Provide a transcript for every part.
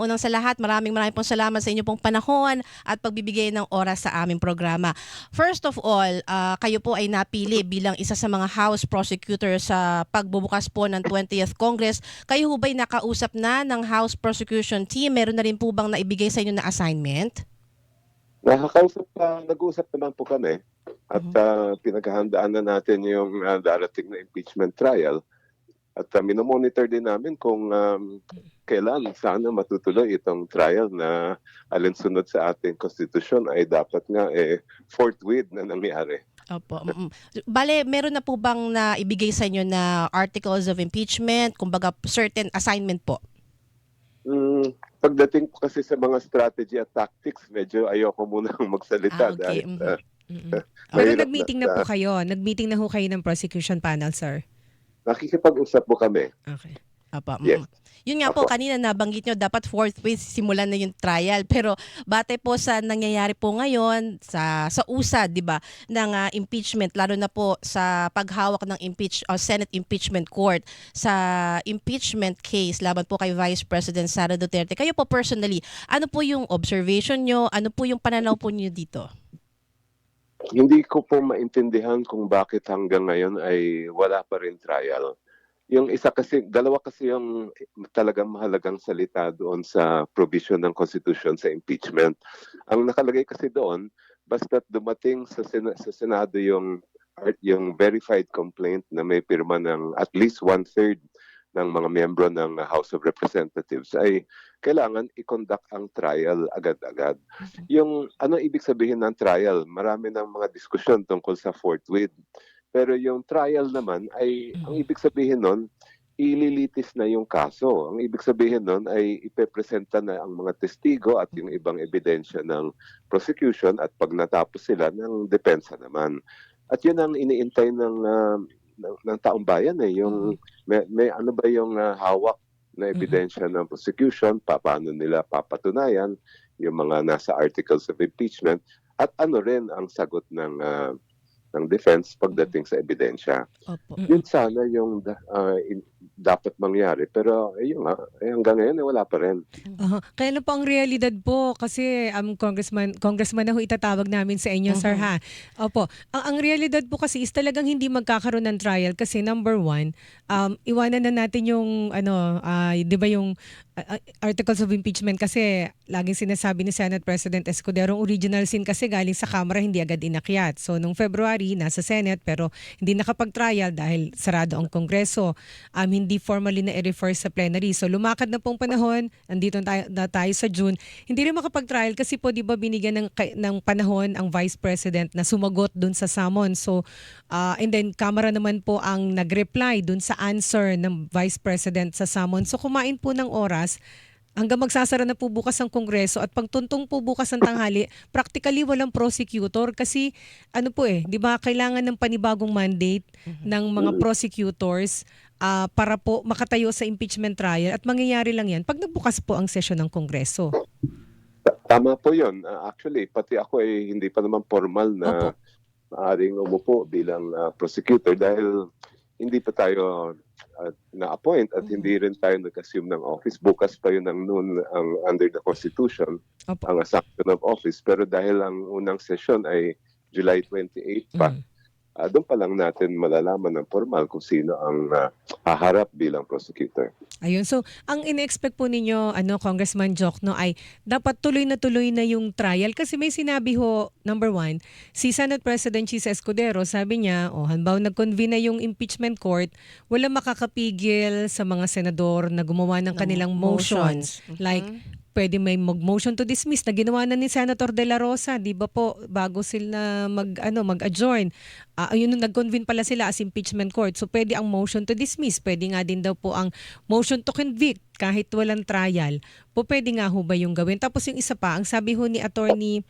Unang sa lahat, maraming maraming pong salamat sa inyo pong panahon at pagbibigay ng oras sa aming programa. First of all, ah, kayo po ay napili bilang isa sa mga House Prosecutor sa pagbubukas po ng 20th Congress. Kayo ho ba'y nakausap na ng House Prosecution Team? Meron na rin po bang naibigay sa inyo na assignment? Nakakausap pa, nag-uusap naman po kami at ah, pinaghahandaan na natin yung ah, darating na impeachment trial at uh, minomonitor din namin kung um, kailan sana matutuloy itong trial na alinsunod sa ating konstitusyon ay dapat nga eh forthwith na nangyari. Opo. Bale, meron na po bang naibigay sa inyo na articles of impeachment, kumbaga certain assignment po? Mm, pagdating po kasi sa mga strategy at tactics, medyo ayoko munang magsalita Ah, okay. dahil Mhm. ah, Mm-mm. Pero Mahirap nag-meeting na- na po kayo. Nag-meeting na ho kayo ng prosecution panel, sir. nakikipag-usap po kami. Okay. Apa, Yes. Yun nga po, kanina nabanggit nyo, dapat forthwith simulan na yung trial. Pero bate po sa nangyayari po ngayon, sa, sa usad, di ba, ng ah, impeachment, lalo na po sa paghawak ng impeach, o Senate Impeachment Court sa impeachment case laban po kay Vice President Sara Duterte. Kayo po personally, ano po yung observation nyo? Ano po yung pananaw po nyo dito? Hindi ko po maintindihan kung bakit hanggang ngayon ay wala pa rin trial. Yung isa kasi, dalawa kasi yung talagang mahalagang salita doon sa provision ng Constitution sa impeachment. Ang nakalagay kasi doon, basta't dumating sa, Sena- sa Senado yung yung verified complaint na may pirma ng at least one-third ng mga miyembro ng House of Representatives ay kailangan i-conduct ang trial agad-agad. Yung ano ibig sabihin ng trial? Marami ng mga diskusyon tungkol sa forthwith. Pero yung trial naman ay ang ibig sabihin nun ililitis na yung kaso. Ang ibig sabihin nun ay ipepresenta na ang mga testigo at yung ibang ebidensya ng prosecution at pag natapos sila ng depensa naman. At yun ang iniintay ng ah, ng, ng taong bayan eh yung may, may ano ba yung ah, hawak na ebidensya ng prosecution, pa- paano nila papatunayan yung mga nasa articles of impeachment at ano rin ang sagot ng ah, ng defense pagdating sa ebidensya. Opo. Yun sana yung ah, in- dapat mangyari pero ayun nga eh, hanggang ngayon eh, wala pa rin. Aha. Kaya ano po ang realidad po? Kasi um, congressman, congressman na ho itatawag namin sa inyo, sir Mhm. ha. Opo. Ang, ang realidad po kasi is talagang hindi magkakaroon ng trial kasi number one, um, iwanan na natin yung ano, ah, di ba yung articles of impeachment kasi laging sinasabi ni Senate President Escudero, original sin kasi galing sa Kamara hindi agad inakyat. So nung February, nasa Senate pero hindi nakapag-trial dahil sarado ang Kongreso. Um, hindi formally na i-refer sa plenary. So lumakad na pong panahon, andito tayo, na tayo sa June. Hindi rin makapag-trial kasi po di ba binigyan ng, ng panahon ang Vice President na sumagot dun sa summon. So ah, and then Kamara naman po ang nag-reply dun sa answer ng Vice President sa summon. So kumain po ng oras hanggang magsasara na po bukas ang Kongreso at pagtuntong po bukas ng tanghali, practically walang prosecutor kasi ano po eh, 'di ba kailangan ng panibagong mandate ng mga prosecutors ah, para po makatayo sa impeachment trial at mangyayari lang 'yan pag nabukas po ang sesyon ng Kongreso. Ta- Tama po yun. Ah, actually, pati ako ay hindi pa naman formal na Opo. maaring umupo bilang ah, prosecutor dahil hindi pa tayo ah, na-appoint at Mhm. hindi rin tayo nag-assume ng office. Bukas pa yun ang noon ang under the Constitution, Opo. ang assumption of office. Pero dahil ang unang session ay July 28 pa, Mm. Ah, doon pa lang natin malalaman ng formal kung sino ang ah, haharap bilang prosecutor. Ayun. So, ang ine-expect po ninyo, ano, Congressman Jokno, ay dapat tuloy na tuloy na yung trial. Kasi may sinabi ho, number one, si Senate President Chis Escudero, sabi niya, o oh, hanbaw nag-convene na yung impeachment court, wala makakapigil sa mga senador na gumawa ng Ng kanilang motions. motions. Like, pwede may mag-motion to dismiss na ginawa na ni Senator De La Rosa, 'di ba po, bago sila mag ano, mag-adjourn. Ah, ayun nag-convene pala sila as impeachment court. So pwede ang motion to dismiss, pwede nga din daw po ang motion to convict kahit walang trial. Po pwede nga ho ba yung gawin? Tapos yung isa pa, ang sabi ho ni attorney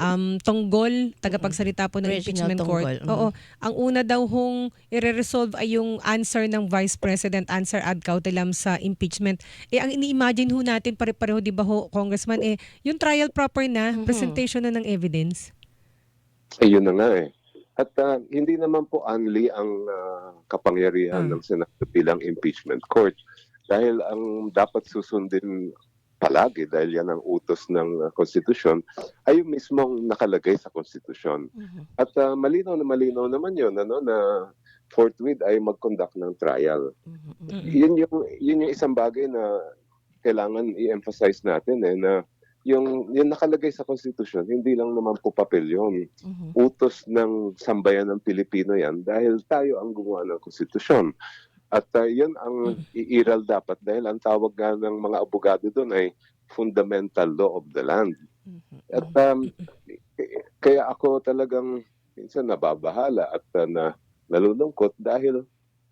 um, Tonggol, tagapagsalita po ng Reginald impeachment court. Tonggol, mhm. Oo, ang una daw hong i-resolve ay yung answer ng Vice President, answer ad cautelam sa impeachment. Eh, ang ini-imagine ho natin pare-pareho, di ba ho, Congressman, eh, yung trial proper na, Mhm. presentation na ng evidence. Ayun na nga eh. At ah, hindi naman po only ang ah, kapangyarihan Mm. ng Senado bilang impeachment court. Dahil ang dapat susundin palagi dahil yan ang utos ng uh, konstitusyon ay yung mismong nakalagay sa konstitusyon. Mhm. At uh, malinaw na malinaw naman yun ano, na forthwith ay mag-conduct ng trial. Mhm. Mm-mm. Yun yung, yun yung isang bagay na kailangan i-emphasize natin eh, na yung, yung nakalagay sa konstitusyon, hindi lang naman po papel yun. Mhm. Utos ng sambayan ng Pilipino yan dahil tayo ang gumawa ng konstitusyon. At uh, yun ang iiral dapat dahil ang tawag nga ng mga abogado doon ay fundamental law of the land. Mhm. At um, k- kaya ako talagang minsan nababahala at uh, na nalulungkot dahil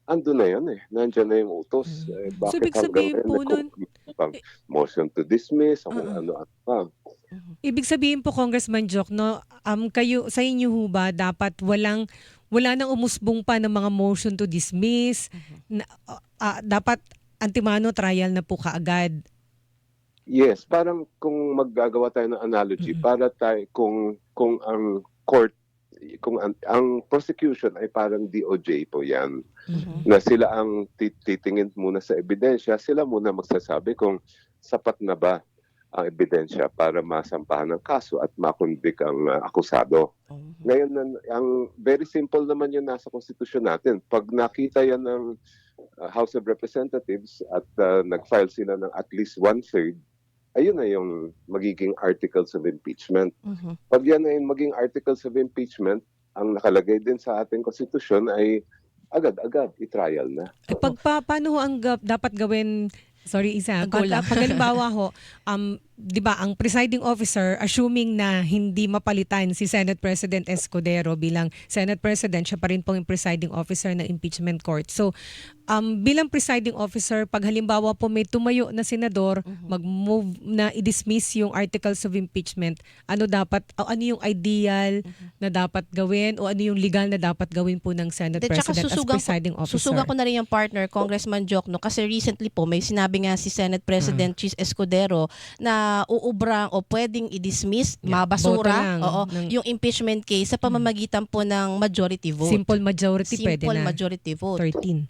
ando na yan eh. Nandiyan na yung utos. Eh, So, bakit ibig sabihin po nun- pang motion to dismiss o kung Uh-uh. ano-ano pa. Mhm. Ibig sabihin po Congressman Joke no, um kayo sa inyo ho ba dapat walang wala nang umusbong pa ng mga motion to dismiss, na, ah, ah, dapat antimano trial na po kaagad. Yes, parang kung maggagawa tayo ng analogy, para tayo kung kung ang court kung ang, ang prosecution ay parang DOJ po 'yan. Mhm. na sila ang tit- titingin muna sa ebidensya, sila muna magsasabi kung sapat na ba ang ebidensya para masampahan ng kaso at makonvict ang uh, akusado. Mhm. Ngayon, ang very simple naman yun nasa konstitusyon natin. Pag nakita yan ng uh, House of Representatives at uh, nag-file sila ng at least one-third, ayun na yung magiging articles of impeachment. Mhm. Pag yan ay maging articles of impeachment, ang nakalagay din sa ating konstitusyon ay agad-agad i-trial na. Eh, pag pa, paano ho ang dapat gawin Sorry, isa. Pag, pag halimbawa ho, um, di ba, ang presiding officer, assuming na hindi mapalitan si Senate President Escudero bilang Senate President, siya pa rin po yung presiding officer ng impeachment court. So, um, bilang presiding officer, pag halimbawa po may tumayo na senador, Mhm. mag-move na i-dismiss yung articles of impeachment, ano dapat, o ano yung ideal na dapat gawin o ano yung legal na dapat gawin po ng Senate De, President as ko- presiding officer? Susugan ko na rin yung partner, Congressman Jokno, kasi recently po may sinabi nga si Senate President. Chis Escudero na uubrang o pwedeng i-dismiss, Yeah, mabasura, lang oo, ng- yung impeachment case sa pamamagitan po ng majority vote. Simple majority pwede Simple na. majority vote. 13.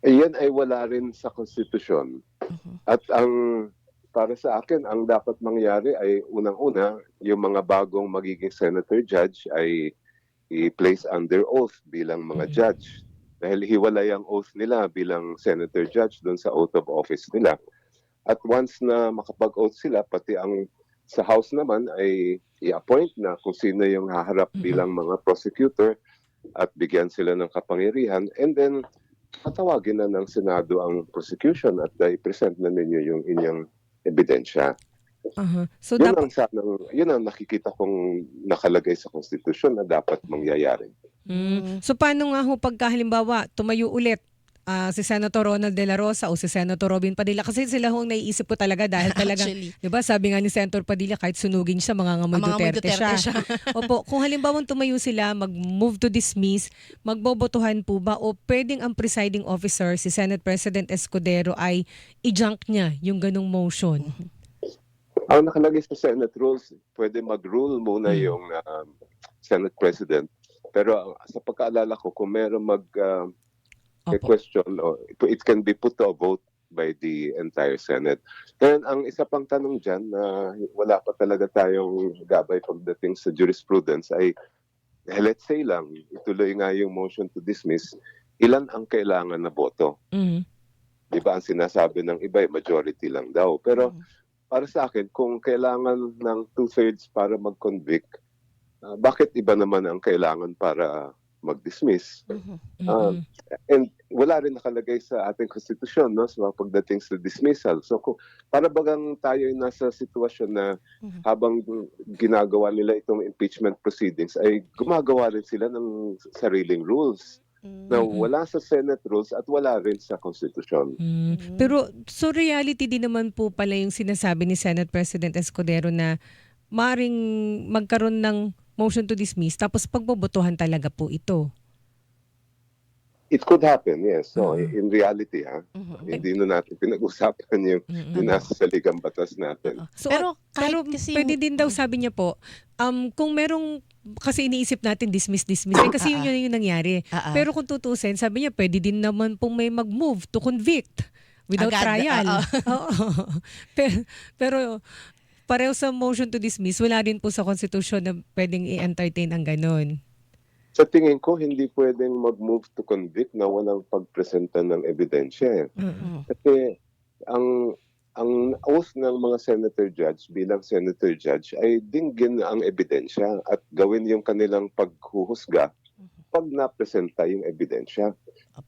Eh, yan ay wala rin sa konstitusyon. Mhm. At ang para sa akin, ang dapat mangyari ay unang-una, yung mga bagong magiging senator judge ay i-place under oath bilang mga Mhm. judge. Dahil hiwalay ang oath nila bilang senator judge doon sa oath of office nila. At once na makapag-oath sila, pati ang sa House naman ay i-appoint na kung sino yung haharap Mhm. bilang mga prosecutor at bigyan sila ng kapangyarihan. And then, tatawagin na ng Senado ang prosecution at uh, i-present na ninyo yung inyong ebidensya. Aha. So Yun dapat ang, sanang, yun ang nakikita kong nakalagay sa konstitusyon na dapat mangyayari. Mm. So paano nga ho pagka halimbawa tumayo ulit ah, si Senator Ronald De La Rosa o si Senator Robin Padilla kasi sila ho ang naiisip ko talaga dahil Actually, 'di ba sabi nga ni Senator Padilla kahit sunugin siya mga ngamoy Duterte, Duterte siya. siya. Opo, kung halimbawa tumayo sila, mag-move to dismiss, magbobotohan po ba o pwedeng ang presiding officer, si Senate President Escudero ay i-junk niya yung ganong motion? Ang nakalagay sa Senate rules, pwede mag-rule muna Mm. yung um, Senate President. Pero uh, sa pagkaalala ko, kung meron mag uh, Opo. question, o it can be put to a vote by the entire Senate. Then ang isa pang tanong dyan na wala pa talaga tayong gabay pagdating sa jurisprudence ay eh, let's say lang, ituloy nga yung motion to dismiss, ilan ang kailangan na boto? Mhm. Di ba ang sinasabi ng iba, ay majority lang daw. Pero para sa akin, kung kailangan ng two-thirds para mag-convict, ah, bakit iba naman ang kailangan para mag-dismiss? Mhm. Ah, Mhm. And wala rin nakalagay sa ating konstitusyon no, sa pagdating sa dismissal. So kung, para bagang tayo ay nasa sitwasyon na Mhm. habang ginagawa nila itong impeachment proceedings, ay gumagawa rin sila ng sariling rules na Mhm. wala sa Senate rules at wala rin sa konstitusyon. Mm. Pero so reality din naman po pala yung sinasabi ni Senate President Escudero na maring magkaroon ng motion to dismiss tapos pagbobotohan talaga po ito. It could happen, yes. So Mhm. in reality, ha, Mhm. hindi na natin pinag-usapan yung, yung nasa sa ligang batas natin. So, pero kahit pero kasi pwede yung- din daw sabi niya po, um, kung merong, kasi iniisip natin dismiss, dismiss, eh, kasi yun Ah, ah. yun yung nangyari. Ah, ah. Pero kung tutusin, sabi niya pwede din naman pong may mag-move to convict without Agad, trial. pero, pero pareho sa motion to dismiss, wala din po sa konstitusyon na pwedeng i-entertain ang ganun. Sa tingin ko, hindi pwedeng mag-move to convict na walang pagpresenta ng ebidensya. eh. Mm. Kasi ang ang oath ng mga senator judge bilang senator judge ay dinggin ang ebidensya at gawin yung kanilang paghuhusga pag napresenta yung ebidensya.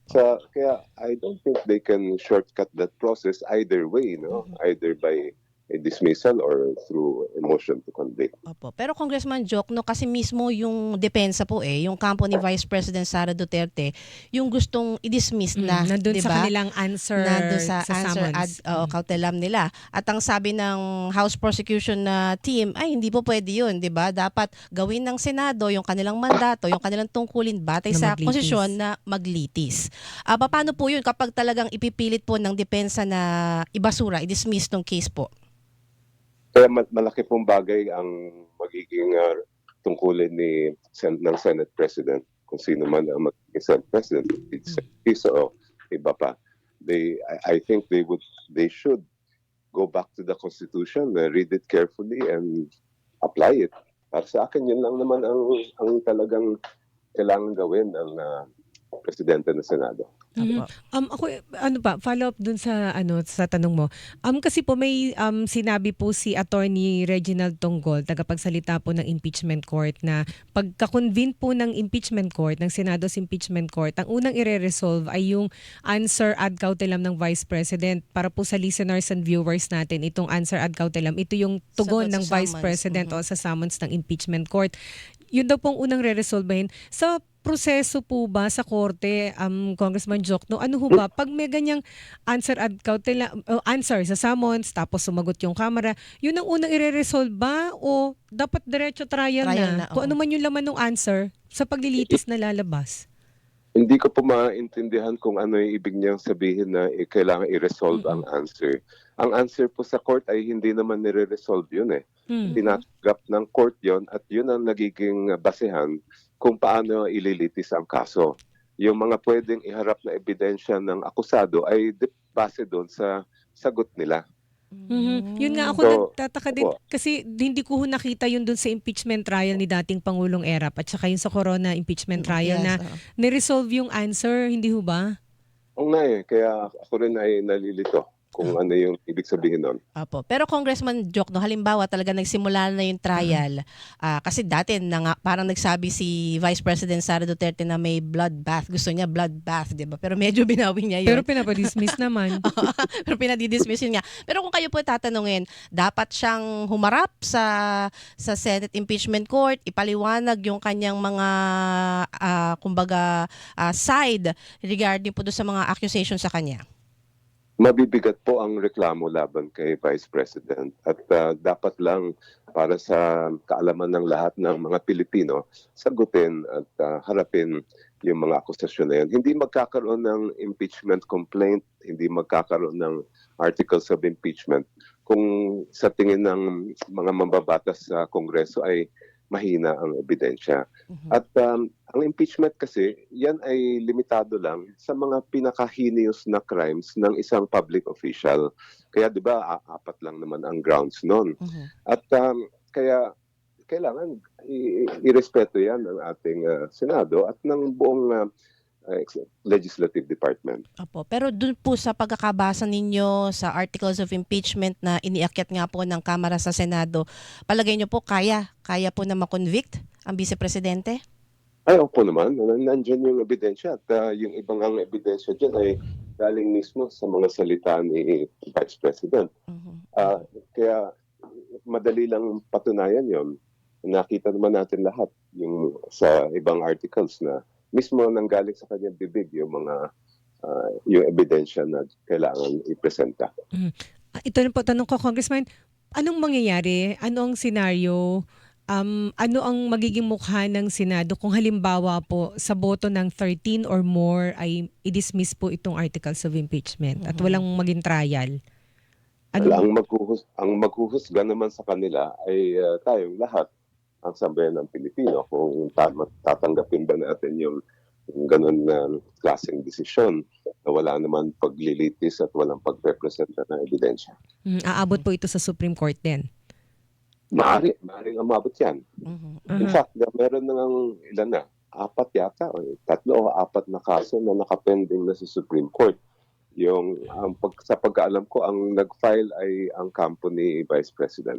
Sa kaya I don't think they can shortcut that process either way, no? Either by dismissal or through a motion to convict. Opo. Pero Congressman Joke, no, kasi mismo yung depensa po eh, yung kampo ni Vice President Sara Duterte, yung gustong i-dismiss na, Mm, nandun di sa kanilang answer Nandun sa, answer summons. ad oo, Mm. cautelam nila. At ang sabi ng House Prosecution na team, ay hindi po pwede yun, di ba? Dapat gawin ng Senado yung kanilang mandato, yung kanilang tungkulin batay Na sa maglitis. konsesyon na maglitis. Ah, paano po yun kapag talagang ipipilit po ng depensa na ibasura, i-dismiss tong case po? Kaya ma- malaki pong bagay ang magiging ah, tungkulin ni Sen- ng Senate President kung sino man ang magiging Senate President. It's it's o iba pa. They I, I think they would they should go back to the Constitution, uh, read it carefully and apply it. Para sa akin yun lang naman ang ang talagang kailangan gawin ng ah, presidente ng Senado. Mhm. Um ako ano pa follow up dun sa ano sa tanong mo. Um kasi po may um sinabi po si Attorney Reginald Tonggol tagapagsalita po ng impeachment court na pagka-convene po ng impeachment court ng Senado's impeachment court ang unang ire-resolve ay yung answer ad cautelam ng Vice President para po sa listeners and viewers natin itong answer ad cautelam ito yung tugon Sagot ng sa Vice summons. President o sa summons ng impeachment court. Yun daw pong unang re-resolvehin. Sa proseso po ba sa korte, um, Congressman Jokno, ano ho ba, pag may ganyang answer ad cautela, uh, answer sa summons, tapos sumagot yung camera, yun ang unang ire-resolve ba o dapat diretso trial, Trial na, na? Kung ano man yung laman ng answer sa paglilitis na lalabas. Hindi ko po maintindihan kung ano yung ibig niyang sabihin na eh, kailangan i-resolve ang answer. Ang answer po sa court ay hindi naman nire-resolve yun eh. Hmm. Tinatanggap ng court yon at yun ang nagiging basehan kung paano ililitis ang kaso. Yung mga pwedeng iharap na ebidensya ng akusado ay base doon sa sagot nila. Mhm. Yun nga ako So, nagtataka din opo. kasi hindi ko nakita yun dun sa impeachment trial ni dating Pangulong Erap at saka yung sa Corona impeachment trial Yes, na oo. niresolve yung answer, hindi ho ba? Oo nga eh, kaya ako rin ay nalilito kung ano yung ibig sabihin nun. Apo. Pero Congressman Joke, no, halimbawa talaga nagsimula na yung trial. Ah, kasi dati na nga, parang nagsabi si Vice President Sara Duterte na may bloodbath. Gusto niya bloodbath, di ba? Pero medyo binawi niya yun. Pero pinapadismiss naman. Pero pinadidismiss yun nga. Pero kung kayo po tatanungin, dapat siyang humarap sa sa Senate Impeachment Court, ipaliwanag yung kanyang mga ah, kumbaga ah, side regarding po doon sa mga accusations sa kanya. Mabibigat po ang reklamo laban kay Vice President at uh, dapat lang para sa kaalaman ng lahat ng mga Pilipino sagutin at uh, harapin yung mga akusasyon na yan. Hindi magkakaroon ng impeachment complaint, hindi magkakaroon ng articles of impeachment kung sa tingin ng mga mambabatas sa Kongreso ay mahina ang ebidensya. Mhm. At um, ang impeachment kasi, yan ay limitado lang sa mga pinaka-heinous na crimes ng isang public official. Kaya 'di ba, apat lang naman ang grounds noon. Mhm. At um, kaya kailangan i- irespeto 'yan ng ating uh, Senado at ng buong uh, uh, legislative department. Opo. Pero dun po sa pagkakabasa ninyo sa articles of impeachment na iniakyat nga po ng Kamara sa Senado, palagay nyo po kaya, kaya po na makonvict ang Vice Presidente? Ay, opo naman. Nan- Nandyan yung ebidensya. At uh, yung ibang ang ebidensya dyan ay galing mismo sa mga salita ni Vice President. Mhm. Ah, kaya madali lang patunayan yon. Nakita naman natin lahat yung sa ibang articles na mismo nanggaling sa kanyang bibig yung mga ah, yung ebidensya na kailangan ipresenta. Ah, Ito na po tanong ko Congressman, anong mangyayari? Ano ang senaryo? Um, ano ang magiging mukha ng Senado kung halimbawa po sa boto ng 13 or more ay i-dismiss po itong articles of impeachment at Mhm. walang maging trial? Ano? ang maghuhus ang maghuhusga naman sa kanila ay ah, tayong lahat ang sambayan ng Pilipino kung tatanggapin ba natin yung ganun na klaseng desisyon na wala naman paglilitis at walang pagrepresenta ng ebidensya. Mm, aabot po ito sa Supreme Court din. Maaari, maaaring umabot yan. Mhm. In Aha. fact, na- meron na ng ilan na, apat yata, o tatlo o apat na kaso na nakapending na sa Supreme Court. Yung ang pag, sa pagkaalam ko, ang nag-file ay ang kampo ni Vice President.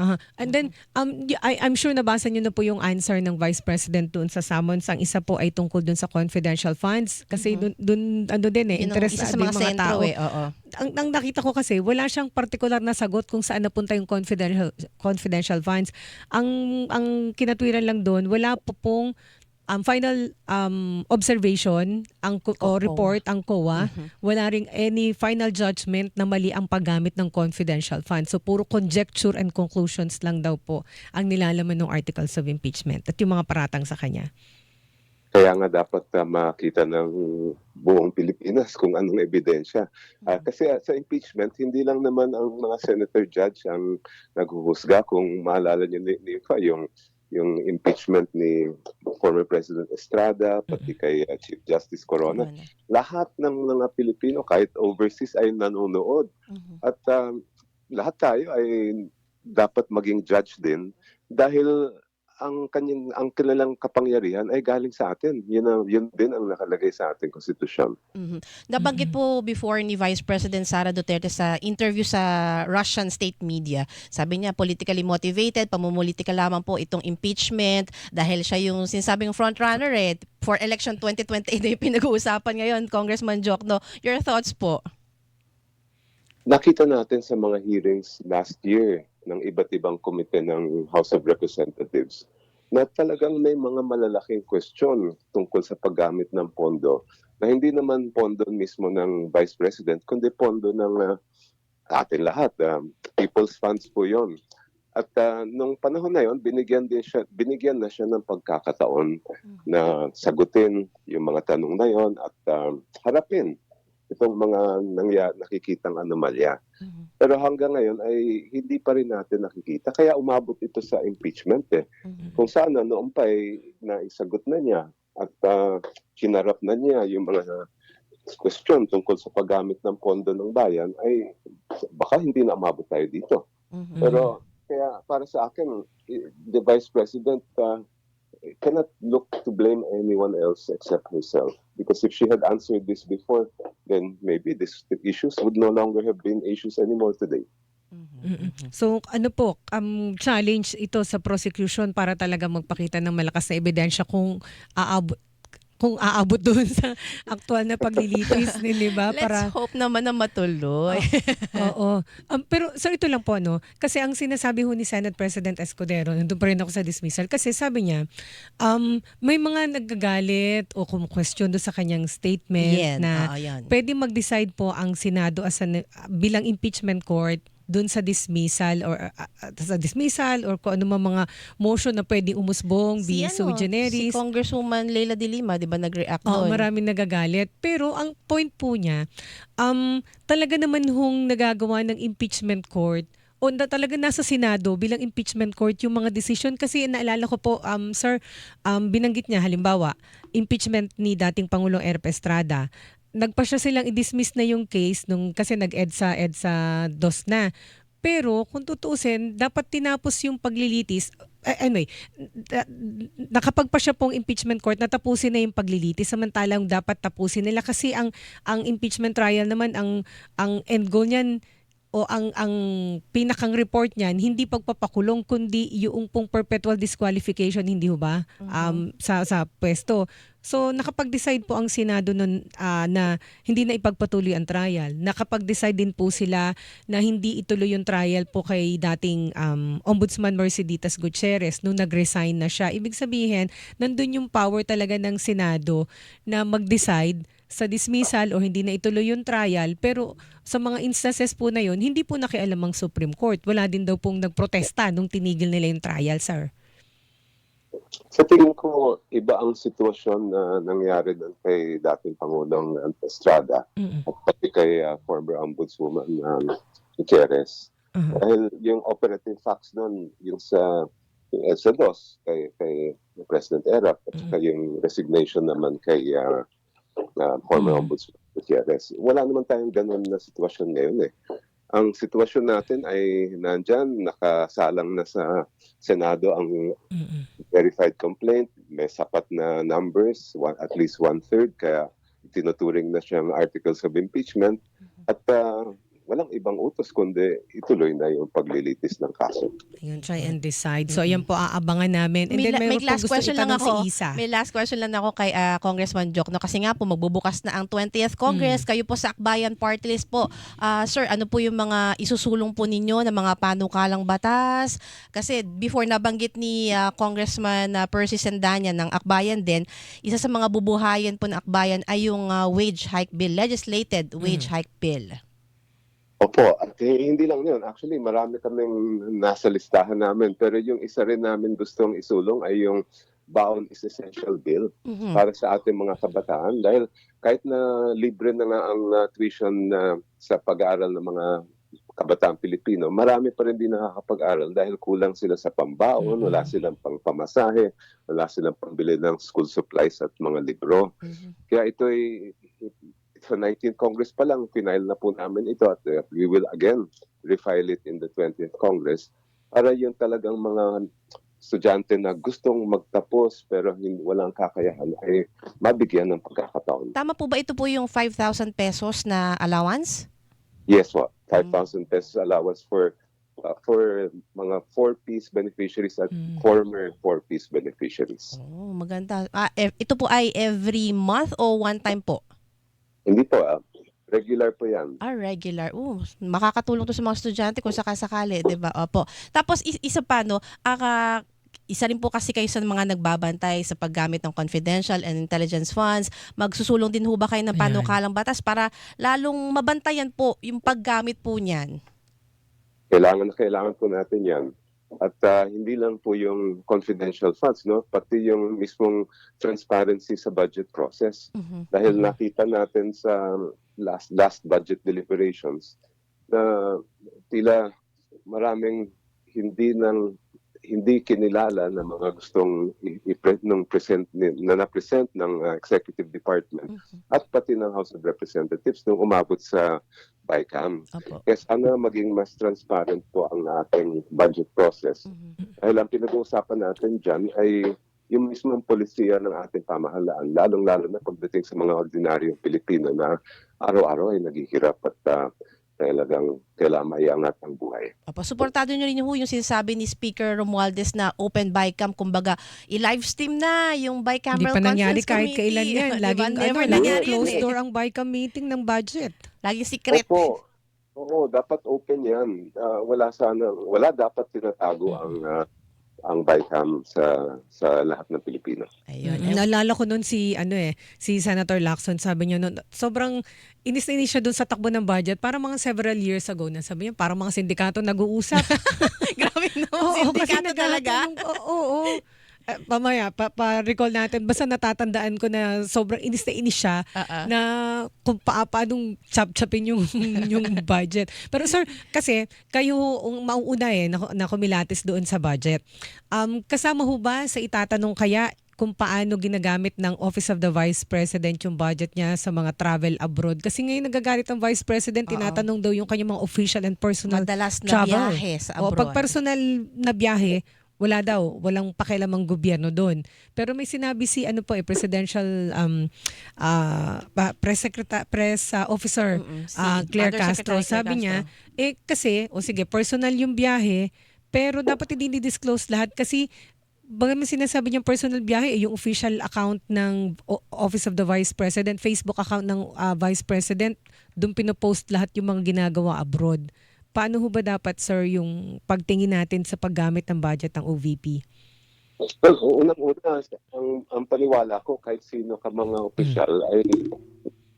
Aha. And then, um, I, I'm sure nabasa niyo na po yung answer ng Vice President doon sa summons. Ang isa po ay tungkol doon sa confidential funds. Kasi Mhm. doon, doon ano din eh, Yun interest sa mga mga sentro tao. eh. Oo. Ang, ang nakita ko kasi, wala siyang particular na sagot kung saan napunta yung confidential, confidential funds. Ang, ang kinatwiran lang doon, wala po pong um, final um, observation ang o report ang COA Mhm. wala ring any final judgment na mali ang paggamit ng confidential funds. So puro conjecture and conclusions lang daw po ang nilalaman ng articles of impeachment at yung mga paratang sa kanya. Kaya nga dapat uh, makita ng buong Pilipinas kung anong ebidensya. Ah, kasi ah, sa impeachment, hindi lang naman ang mga senator judge ang naghuhusga. Kung maalala niyo ni, ni yung yung impeachment ni former President Estrada, pati kay ah, Chief Justice Corona. Corona. Lahat ng mga Pilipino, kahit overseas, ay nanonood. Mhm. At um, lahat tayo ay dapat maging judge din dahil ang kanyang ang kanilang kapangyarihan ay galing sa atin. Yun, ang, yun din ang nakalagay sa ating konstitusyon. Mhm. Nabanggit po before ni Vice President Sara Duterte sa interview sa Russian state media. Sabi niya politically motivated, pamumulitika lamang po itong impeachment dahil siya yung sinasabing frontrunner eh. For election 2028 na yung pinag-uusapan ngayon, Congressman Jokno. Your thoughts po? Nakita natin sa mga hearings last year ng iba't ibang komite ng House of Representatives na talagang may mga malalaking question tungkol sa paggamit ng pondo na hindi naman pondo mismo ng Vice President kundi pondo ng uh, atin lahat. Um, people's funds po yon. At uh, nung panahon na yon, binigyan din siya binigyan na siya ng pagkakataon na sagutin yung mga tanong na yon at um, harapin itong mga nangya, nakikitang anomalya. Mhm. Pero hanggang ngayon ay hindi pa rin natin nakikita. Kaya umabot ito sa impeachment eh. Mhm. Kung sana noon pa ay naisagot na niya at uh, kinarap na niya yung mga question tungkol sa paggamit ng pondo ng bayan ay baka hindi na umabot tayo dito. Mhm. Pero kaya para sa akin, the Vice President uh, cannot look to blame anyone else except herself. Because if she had answered this before, then maybe these issues would no longer have been issues anymore today. Mhm. Mm-mm. So ano po, um, challenge ito sa prosecution para talaga magpakita ng malakas na ebidensya kung aabot kung aabot doon sa aktual na paglilitis, di ba? Let's Para hope naman na matuloy. Oo. Um, pero sir, ito lang po, no? Kasi ang sinasabi ho ni Senate President Escudero, nandun pa rin ako sa dismissal, kasi sabi niya, um, may mga nagagalit o kung-question doon sa kanyang statement Yan. na yan. pwede mag-decide po ang Senado as an, bilang impeachment court doon sa dismissal or uh, uh, sa dismissal or kung ano man mga motion na pwedeng umusbong, Si, be sui ano, si generis. Congresswoman Leila de Lima, di ba, nag-react doon? maraming nagagalit. Pero ang point po niya, um, talaga naman hong nagagawa ng impeachment court o na, talaga nasa Senado bilang impeachment court yung mga decision kasi naalala ko po um sir um binanggit niya halimbawa impeachment ni dating Pangulong Erp Estrada nagpa siya silang i-dismiss na yung case nung kasi nag-EDSA EDSA dos na. Pero kung tutuusin dapat tinapos yung paglilitis eh, anyway nakapagpa siya pong impeachment court natapusin na yung paglilitis. Samantalang dapat tapusin nila kasi ang ang impeachment trial naman ang ang end goal niyan o ang ang pinakang report niyan hindi pagpapakulong kundi yung pong perpetual disqualification hindi ho ba? Um sa sa pwesto. So nakapag-decide po ang Senado nun ah, na hindi na ipagpatuloy ang trial. Nakapag-decide din po sila na hindi ituloy yung trial po kay dating um, Ombudsman Mercedes Gutierrez nung nag-resign na siya. Ibig sabihin nandun yung power talaga ng Senado na mag-decide sa dismissal o hindi na ituloy yung trial pero sa mga instances po na yun hindi po nakialam ang Supreme Court wala din daw pong nagprotesta nung tinigil nila yung trial sir Sa tingin ko, iba ang sitwasyon na nangyari doon kay dating Pangulong Estrada Mm-mm. at pati kay uh, former Ombudswoman um, Gutierrez. Aha. Dahil yung operative facts doon, yung sa yung EDSA dos kay, kay President Erap at saka yung resignation naman kay ah, ah, former Mm. Ombudsman Gutierrez. Wala naman tayong ganun na sitwasyon ngayon eh. Ang sitwasyon natin ay nandyan, nakasalang na sa Senado ang verified complaint, may sapat na numbers, one, at least one-third, kaya tinuturing na siyang articles of impeachment at ah, walang ibang utos kundi ituloy na yung paglilitis ng kaso. Ayun, try and decide. So, ayan po, aabangan namin. And May then, may po last gusto question lang ako. si Isa. May last question lang ako kay ah, Congressman Joke. No? Kasi nga po, magbubukas na ang 20th Hmm. Congress. Kayo po sa Akbayan Party List po. Ah, sir, ano po yung mga isusulong po ninyo ng mga panukalang batas? Kasi before nabanggit ni ah, Congressman ah, Percy Sendanya ng Akbayan din, isa sa mga bubuhayan po ng Akbayan ay yung ah, wage hike bill, legislated wage Hmm. hike bill. Opo, at eh, hindi lang yun. Actually, marami kaming nasa listahan namin. Pero yung isa rin namin gustong isulong ay yung Baon is Essential Bill Mhm. para sa ating mga kabataan. Dahil kahit na libre na nga ang uh, tuition na sa pag-aaral ng mga kabataan Pilipino, marami pa rin din nakakapag-aral dahil kulang sila sa pambaon, Mhm. wala silang pangpamasahe, wala silang pambili ng school supplies at mga libro. Mhm. Kaya ito ay sa 19th Congress pa lang, final na po namin ito at uh, we will again refile it in the 20th Congress para yung talagang mga estudyante na gustong magtapos pero hindi, walang kakayahan ay mabigyan ng pagkakataon. Tama po ba ito po yung 5,000 pesos na allowance? Yes, what? 5,000 pesos allowance for uh, for mga four-piece beneficiaries at Mm. former four-piece beneficiaries. Oh, maganda. Ah, e- ito po ay every month o one time po? Hindi po, ah, regular po yan. Ah, regular. Oh, makakatulong to sa mga estudyante kung sakasakali, 'di ba? Opo. Tapos is- isa pa no, aka isa rin po kasi kayo sa mga nagbabantay sa paggamit ng confidential and intelligence funds. Magsusulong din ho ba kayo ng Ayan. panukalang batas para lalong mabantayan po yung paggamit po niyan? Kailangan na kailangan po natin yan. At ah, hindi lang po yung confidential funds, no? pati yung mismong transparency sa budget process. Mhm. Dahil Mhm. nakita natin sa last last budget deliberations na tila maraming hindi ng hindi kinilala na mga gustong i- i- nung present na na-present ng uh, executive department Mhm. at pati ng House of Representatives nung umabot sa BICAM. Opo. Kaya sana maging mas transparent po ang ating budget process. Mhm. Dahil ang pinag-uusapan natin dyan ay yung mismong polisiya ng ating pamahalaan, lalong-lalo na pagdating sa mga ordinaryong Pilipino na araw-araw ay naghihirap at uh, talagang kailangan maiangat ang buhay. Opo, suportado nyo rin ho yung sinasabi ni Speaker Romualdez na open bycam, kumbaga i-livestream na yung Hindi bicameral pa nangyari conference kahit committee. kailan yan. Laging, Never ano, nangyari closed eh. door ang BICAM meeting ng budget. Laging secret. Opo. Oo, dapat open yan. Ah, wala sana, wala dapat tinatago ang ah, ang BICAM sa sa lahat ng Pilipino. Ayun. Mm, Naalala ko noon si ano eh, si Senator Lacson, sabi niya noon, sobrang inis na inis siya doon sa takbo ng budget para mga several years ago na sabi niya, para mga sindikato nag-uusap. Grabe no, sindikato talaga. Oo, oo. Eh, pamaya, pa, pa-recall natin. Basta natatandaan ko na sobrang inis na inis siya Oo. na kung pa paanong chap-chapin yung, yung budget. Pero sir, kasi kayo ang mauuna eh, na, na kumilatis doon sa budget. Um, kasama ho ba sa itatanong kaya kung paano ginagamit ng Office of the Vice President yung budget niya sa mga travel abroad? Kasi ngayon nagagalit ang Vice President, Oo. tinatanong daw yung kanyang mga official and personal Madalas na travel. biyahe sa o, abroad. pag personal na biyahe, wala daw, walang pakialamang gobyerno doon. Pero may sinabi si ano po eh presidential um ah, pa- press secretary press ah, officer si ah, Claire Castro, Claire sabi niya, Castro. eh kasi o sige, personal yung biyahe, pero dapat hindi disclose lahat kasi Baga may sinasabi niyang personal biyahe, eh, yung official account ng Office of the Vice President, Facebook account ng ah, Vice President, doon pinopost lahat yung mga ginagawa abroad. Paano ho ba dapat, sir, yung pagtingin natin sa paggamit ng budget ng OVP? Well, unang-una, ang, ang paniwala ko kahit sino ka mga opisyal ay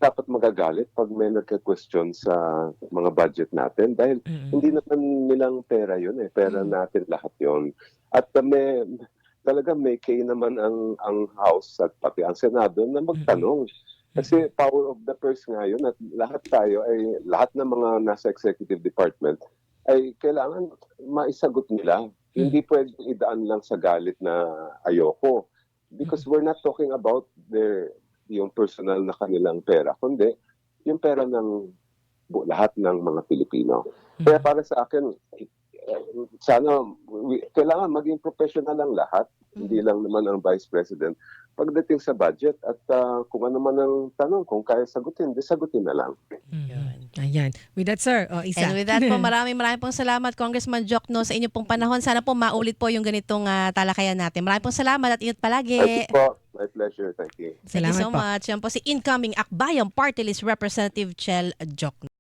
dapat magagalit pag may nagka-question sa mga budget natin dahil hindi naman nilang pera yun eh. Pera Mm. natin lahat yon At uh, may, talaga may kay naman ang, ang House at pati ang Senado na magtanong. Kasi power of the purse nga yun at lahat tayo ay lahat ng mga nasa executive department ay kailangan maisagot nila Hindi pwede idaan lang sa galit na ayoko. Because we're not talking about their yung personal na kanilang pera, kundi yung pera ng bu- lahat ng mga Pilipino. Kaya para sa akin, eh, sana we- kailangan maging professional ang lahat, hindi lang naman ang Vice President. Pagdating sa budget at ah, kung ano man ang tanong, kung kaya sagutin, di sagutin na lang. Mhm. Ayan. With that, sir, o isa. And with that po, maraming maraming pong salamat Congressman Jokno sa inyo pong panahon. Sana po maulit po yung ganitong ah, talakayan natin. Maraming pong salamat at ingat palagi. Thank you po. My pleasure. Thank you. Thank you so po. much. Yan po si incoming Akbayang Party List Representative Chel Jokno.